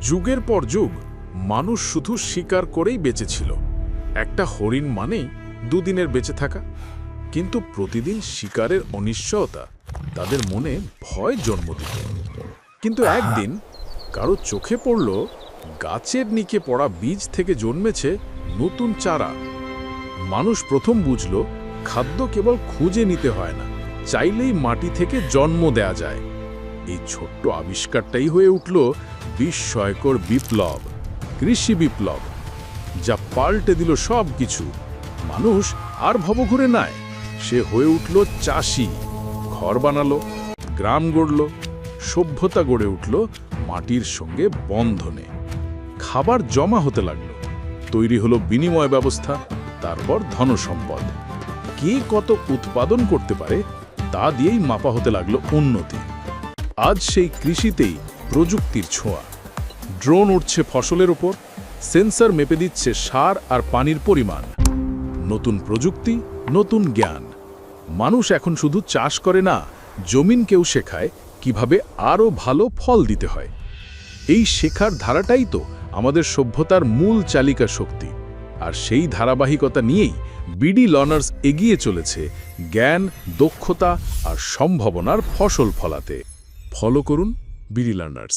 যুগের পর যুগ, মানুষ শুধু শিকার করেই বেঁচে ছিল একটা হরিণ মানেই দুদিনের বেঁচে থাকা। কিন্তু প্রতিদিন শিকারের অনিশ্চয়তা তাদের মনে ভয় জন্ম দিত। কিন্তু একদিন কারও চোখে পড়ল গাছের নিচে পড়া বীজ থেকে জন্মেছে নতুন চারা। মানুষ প্রথম বুঝল, খাদ্য কেবল খুঁজে নিতে হয় না, চাইলেই মাটি থেকে জন্ম দেয়া যায়। এই ছোট্ট আবিষ্কারটাই হয়ে উঠল বিস্ময়কর বিপ্লব, কৃষি বিপ্লব, যা পাল্টে দিল সব কিছু মানুষ আর ভবঘুরে নাই। সে হয়ে উঠল চাষি, ঘর বানালো, গ্রাম গড়ল, সভ্যতা গড়ে উঠল মাটির সঙ্গে বন্ধনে। খাবার জমা হতে লাগল। তৈরি হলো বিনিময় ব্যবস্থা, তারপর ধনসম্পদ। কে কত উৎপাদন করতে পারে, তা দিয়েই মাপা হতে লাগল উন্নতি। আজ সেই কৃষিতেই প্রযুক্তির ছোঁয়া। ড্রোন উঠছে ফসলের ওপর সেন্সর মেপে দিচ্ছে সার আর পানির পরিমাণ। নতুন প্রযুক্তি, নতুন জ্ঞান। মানুষ এখন শুধু চাষ করে না জমিনকেও শেখায় কীভাবে আরও ভালো ফল দিতে হয়। এই শেখার ধারাটাই তো আমাদের সভ্যতার মূল চালিকা শক্তি। আর সেই ধারাবাহিকতা নিয়েই বিডি লার্নার্স এগিয়ে চলেছে জ্ঞান, দক্ষতা আর সম্ভাবনার ফসল ফলাতে। ফলো করুন বিডি লার্নার্স।